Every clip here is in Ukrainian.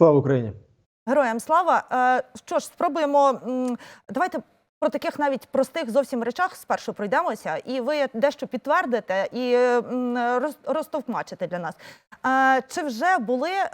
Слава Україні! Героям слава. Е, Що ж, спробуємо. Давайте про таких навіть простих зовсім речах спершу пройдемося, і ви дещо підтвердите і м, розтовкмачите для нас. Е, Чи вже були е,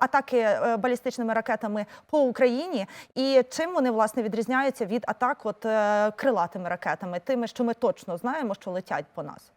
атаки балістичними ракетами по Україні, і чим вони власне відрізняються від атак от крилатими ракетами, тими, що ми точно знаємо, що летять по нас?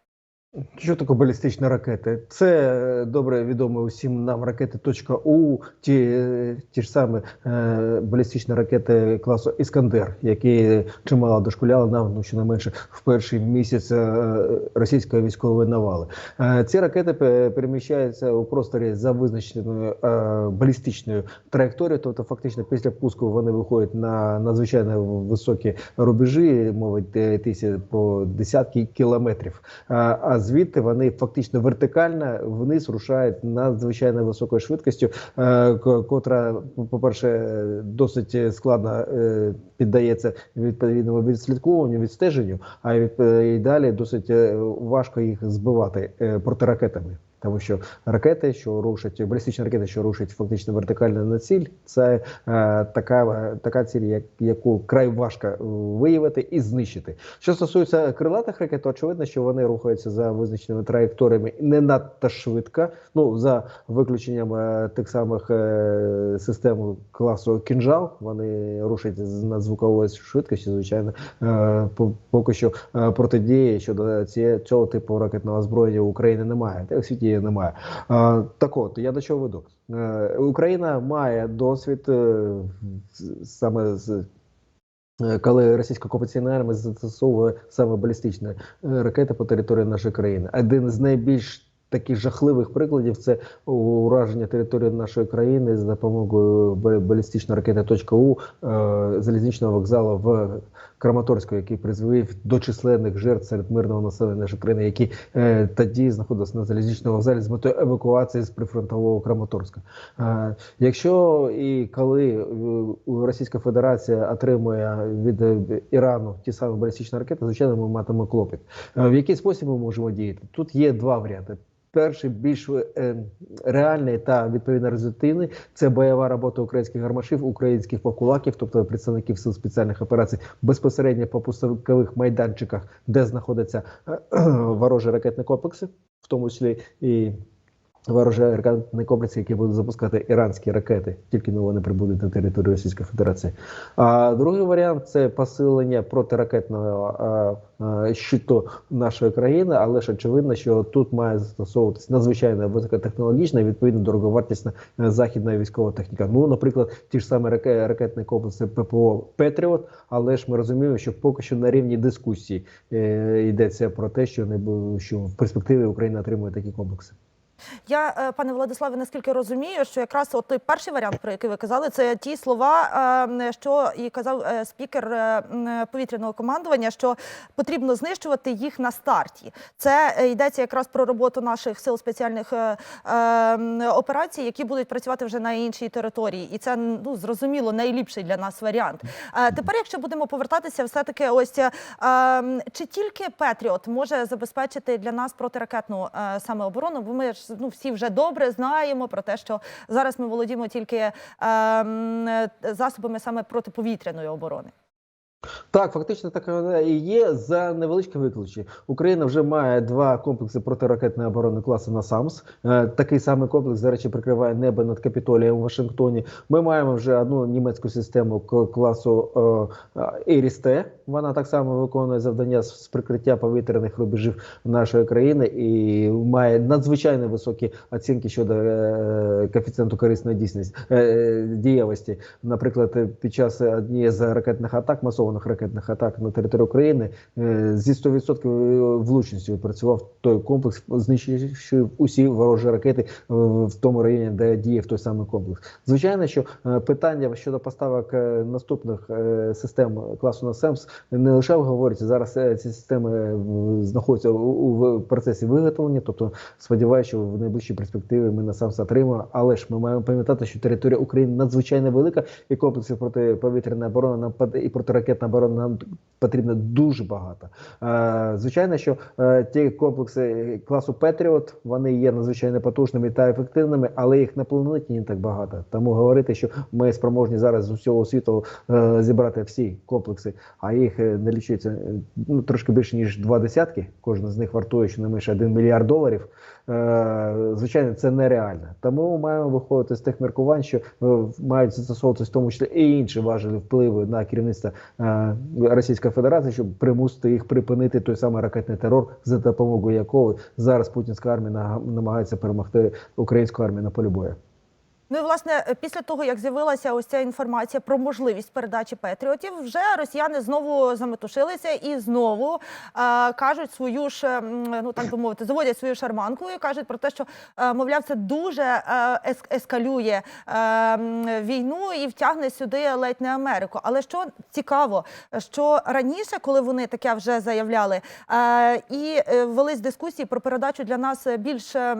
Що таке балістичні ракети? Це е, добре відомо усім нам ракети .у, ті, е, ті ж самі е, балістичні ракети класу Іскандер, які чимало дошкуляли нам, ну щонайменше в перший місяць е, російської військової навали. Е, ці ракети переміщаються у просторі за визначеною е, балістичною траєкторією, тобто фактично після пуску вони виходять на надзвичайно високі рубежі, мовить е, йдеться про десятки кілометрів. А, звідти вони фактично вертикально вниз рушають надзвичайно високою швидкістю, е, котра, по-перше, е, досить складно е, піддається відповідному відслідковуванню, відстеженню, а й е, далі досить важко їх збивати протиракетами. Тому що ракети, що рушать, балістичні ракети, що рушать фактично вертикально на ціль, це е, така, така ціль, як, яку край важко е, виявити і знищити. Що стосується крилатих ракет, то очевидно, що вони рухаються за визначеними траєкторіями не надто швидко. Ну за виключенням е, тих самих е, систем класу кінжал, вони рушать з надзвуковою швидкістю. Звичайно, е, по- поки що е, протидії щодо цієї цього типу ракетного озброєння у України немає. Та й у світі її немає. Так от я до чого веду. Е, Україна має досвід е, саме з. е, Коли російська окупаційна армія застосовує саме балістичні ракети по території нашої країни, один з найбільш таких жахливих прикладів це ураження території нашої країни за допомогою балістичної ракети .у залізничного вокзалу в Краматорську, який призвів до численних жертв серед мирного населення нашої країни, які е, тоді знаходилися на залізничному вокзалі з метою евакуації з прифронтового Краматорська. Е, якщо і коли е, Російська Федерація отримує від е, Ірану ті самі балістичні ракети, звичайно, ми матимемо клопіт. Е, в який спосіб ми можемо діяти? Тут є два варіанти. Перший більш е, реальний та відповідно результативний це бойова робота українських гармашів, українських покулаків, тобто представників сил спеціальних операцій, безпосередньо по пустовикових майданчиках, де знаходяться е, ворожі ракетні комплекси, в тому числі і ворожі ракетні комплекси, які будуть запускати іранські ракети, тільки ну, вони прибудуть на територію Російської Федерації. А другий варіант це посилення протиракетного щиту нашої країни, але ж очевидно, що тут має застосовуватися надзвичайно високотехнологічна і відповідно дороговартісна е, західна військова техніка. Ну, наприклад, ті ж самі раке- ракетні комплекси ППО Петріот, але ж ми розуміємо, що поки що на рівні дискусії е, йдеться про те, що не бу- що в перспективі Україна отримує такі комплекси. Я, е, пане Владиславе, наскільки розумію, що якраз от той перший варіант, про який ви казали, це ті слова, е, що і казав е, спікер е, повітряного командування, що потрібно знищувати їх на старті. Це йдеться якраз про роботу наших сил спеціальних е, е, м, операцій, які будуть працювати вже на іншій території, і це ну зрозуміло найліпший для нас варіант. Тепер, якщо будемо повертатися, все таки, ось ем, чи тільки Петріот може забезпечити для нас протиракетну е, саме оборону? Бо ми ж ну всі вже добре знаємо про те, що зараз ми володіємо тільки ем, е, засобами саме протиповітряної оборони. Так, фактично так і є за невеличке виключення. Україна вже має два комплекси протиракетної оборони класу НАСАМС. Е, такий самий комплекс, до речі, прикриває небо над Капітолієм у Вашингтоні. Ми маємо вже одну німецьку систему класу Ерісте. Вона так само виконує завдання з прикриття повітряних рубежів нашої країни і має надзвичайно високі оцінки щодо е, коефіцієнту корисної дійсності е, дієвості. Наприклад, е, під час однієї з ракетних атак, масованих ракетних атак на територію України, е, зі 100% влучністю працював той комплекс, знищуючи усі ворожі ракети е, в тому районі, де діє той самий комплекс. Звичайно, що е, питання щодо поставок е, наступних е, систем класу НАСЕМС не лише говориться зараз. е, Ці системи е, знаходяться у, процесі виготовлення, тобто сподіваюся, що в найближчій перспективі ми НАСАМС отримаємо. Але ж ми маємо пам'ятати, що територія України надзвичайно велика, і комплексів протиповітряної оборони і протиракетної ракетна оборона нам потрібно дуже багато. Е, Звичайно, що е, ті комплекси класу Петріот вони є надзвичайно потужними та ефективними, але їх на планеті не так багато. Тому говорити, що ми спроможні зараз з усього світу е, зібрати всі комплекси, а їх не лічується ну, трошки більше ніж два десятки. Кожен з них вартує щонайменше 1 мільярд доларів. Е, Звичайно, це нереально. Тому маємо виходити з тих міркувань, що е, мають застосовуватися в тому числі і інші важелі впливи на керівництво е, Російської Федерації, щоб примусити їх припинити той самий ракетний терор, за допомогою якого зараз путінська армія намагається перемогти українську армію на полі бою. Ну і власне е, після того, як з'явилася ось ця інформація про можливість передачі патріотів, вже росіяни знову заметушилися і знову е, кажуть свою ж, ну так би мовити, заводять свою шарманку і кажуть про те, що е, мовляв, це дуже е, ескалює е, війну і втягне сюди ледь не Америку. Але що цікаво, що раніше, коли вони таке вже заявляли, е, і е, велись дискусії про передачу для нас більш е,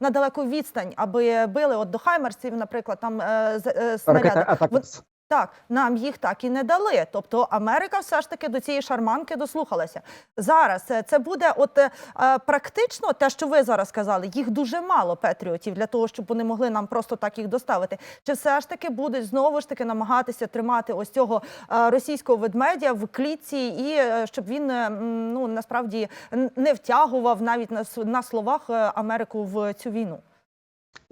на далеку відстань, аби били от до Хаймерсів, наприклад, там е, е, снаряди. Так, нам їх так і не дали. Тобто Америка все ж таки до цієї шарманки дослухалася. Зараз е, це буде от е, практично те, що ви зараз сказали, їх дуже мало патріотів для того, щоб вони могли нам просто так їх доставити. Чи все ж таки будуть знову ж таки намагатися тримати ось цього е, російського ведмедя в клітці, і е, щоб він е, ну насправді не втягував навіть на, на словах Америку в цю війну?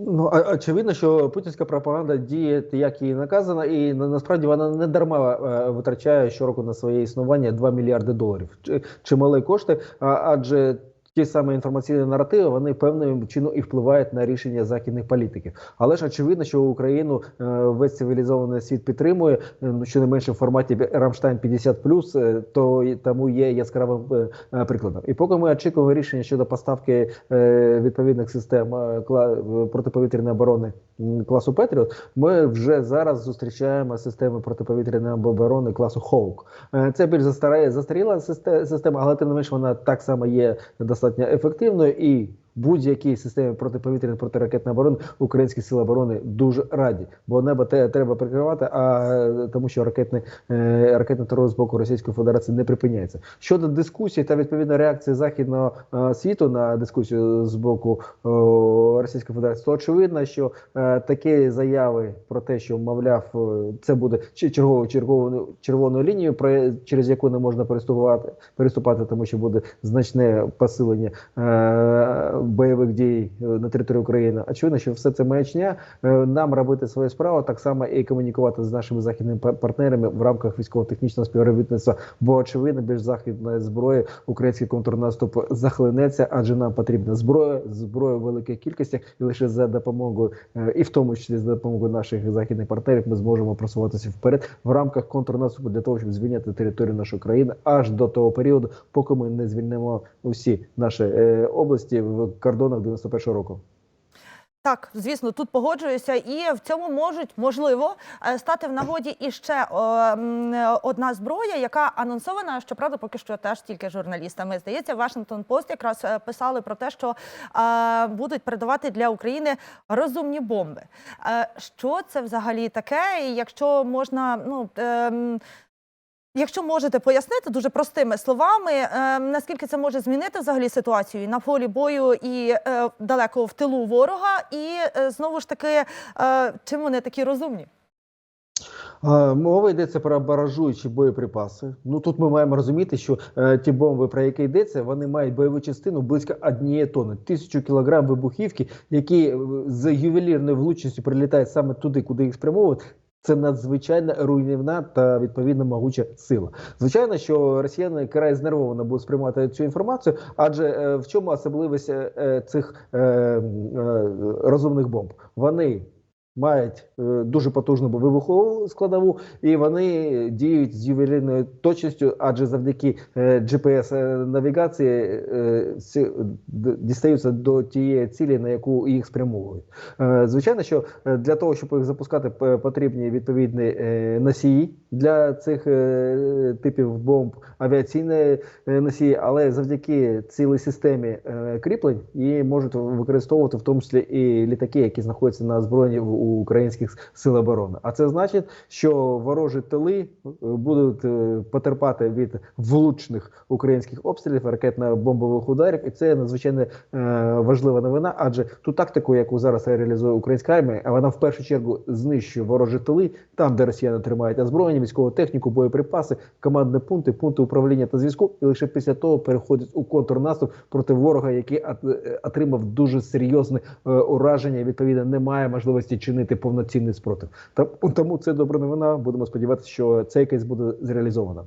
Ну, очевидно, що путінська пропаганда діє, як їй наказано, і насправді вона не дарма е, витрачає щороку на своє існування 2 мільярди доларів. Чимали кошти, адже ті самі інформаційні наративи вони певним чином і впливають на рішення західних політиків. Але ж очевидно, що Україну е, весь цивілізований світ підтримує, е, ну щонайменше в форматі Рамштайн 50+, е, то тому є яскравим прикладом. І поки ми очікуємо рішення щодо поставки відповідних систем протиповітряної оборони класу Петріот, ми вже зараз зустрічаємо системи протиповітряної оборони класу Хоук. Це більш застаріла систе- система, але тим не менш вона так само є достатньо ефективною і. Будь-якій системі протиповітряної протиракетної оборони українські сили оборони дуже раді, бо небо те треба прикривати, а тому що ракетний е, ракетний терор з боку Російської Федерації не припиняється. Щодо дискусії та відповідно реакції західного е, світу на дискусію з боку е, Російської Федерації, то очевидно, що е, такі заяви про те, що мовляв, е, це буде черговою черговою червоною лінією, про через яку не можна переступати, переступати, тому що буде значне посилення е, бойових дій е, на території України. Очевидно, що все це маячня. Е, Нам робити свою справу, так само і комунікувати з нашими західними партнерами в рамках військово-технічного співробітництва. Бо очевидно, без західної зброї український контрнаступ захлинеться, адже нам потрібна зброя, зброя в великих кількостях, і лише за допомогою, е, і в тому числі за допомогою наших західних партнерів, ми зможемо просуватися вперед в рамках контрнаступу для того, щоб звільняти територію нашої країни аж до того періоду, поки ми не звільнимо усі наші області в кордонах 91-го року. Так, звісно, тут погоджуюся, і в цьому можуть можливо е, стати в нагоді і ще одна зброя, яка анонсована. Щоправда, поки що теж тільки журналістами. Здається, Вашингтон Пост якраз е, писали про те, що е, будуть передавати для України розумні бомби. Що це взагалі таке? І якщо можна, ну. Е, Якщо можете пояснити дуже простими словами, е, наскільки це може змінити взагалі ситуацію на полі бою і е, далеко в тилу ворога, і е, знову ж таки, е, чим вони такі розумні? Мова йдеться про баражуючі боєприпаси. Ну тут ми маємо розуміти, що е, ті бомби, про які йдеться, вони мають бойову частину близько однієї тонни, тисячу кілограм вибухівки, які е, з ювелірною влучністю прилітають саме туди, куди їх спрямовують. Це надзвичайно руйнівна та відповідно могуча сила. Звичайно, що росіяни край знервовано будуть сприймати цю інформацію, адже е, в чому особливість е, е, цих розумних бомб? Вони мають е, дуже потужну вибухову складову, і вони діють з ювелірною точністю, адже завдяки е, GPS навігації е, дістаються до тієї цілі, на яку їх спрямовують. Звичайно, що для того, щоб їх запускати, потрібні відповідні носії для цих типів бомб, авіаційні носії, але завдяки цілій системі кріплень її можуть використовувати в тому числі і літаки, які знаходяться на озброєнні в у українських сил оборони. А це значить, що ворожі тили е, будуть е, потерпати від влучних українських обстрілів, ракетно-бомбових ударів, і це надзвичайно е, важлива новина. Адже ту тактику, яку зараз реалізує українська армія, а вона в першу чергу знищує ворожі тили, там, де росіяни тримають озброєння, військову техніку, боєприпаси, командні пункти, пункти управління та зв'язку, і лише після того переходять у контрнаступ проти ворога, який от- отримав дуже серйозне ураження. Відповідно, немає можливості чинити повноцінний спротив. Тому це добра новина. Будемо сподіватися, що цей кейс буде зреалізовано.